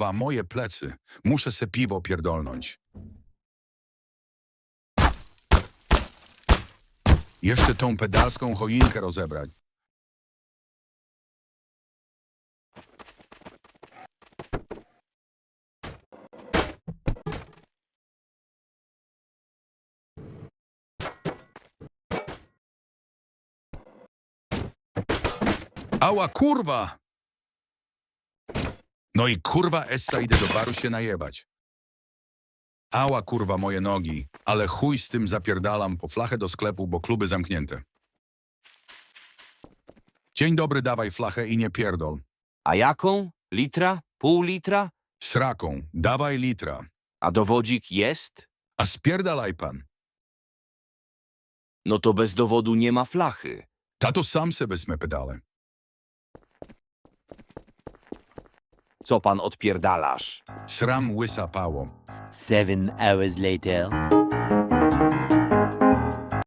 kurwa, moje plecy. Muszę se piwo pierdolnąć. Jeszcze tą pedalską choinkę rozebrać. Ała, kurwa! No i kurwa Essa idę do baru się najebać. Ała kurwa moje nogi, ale chuj z tym zapierdalam po flachę do sklepu, bo kluby zamknięte. Dzień dobry, dawaj flachę i nie pierdol. A jaką? Litra? Pół litra? Sraką, dawaj litra. A dowodzik jest? A spierdalaj pan. No to bez dowodu nie ma flachy. Tato sam se wezmę pedale. Co pan odpierdalasz? Sram łysa pało. Seven hours later.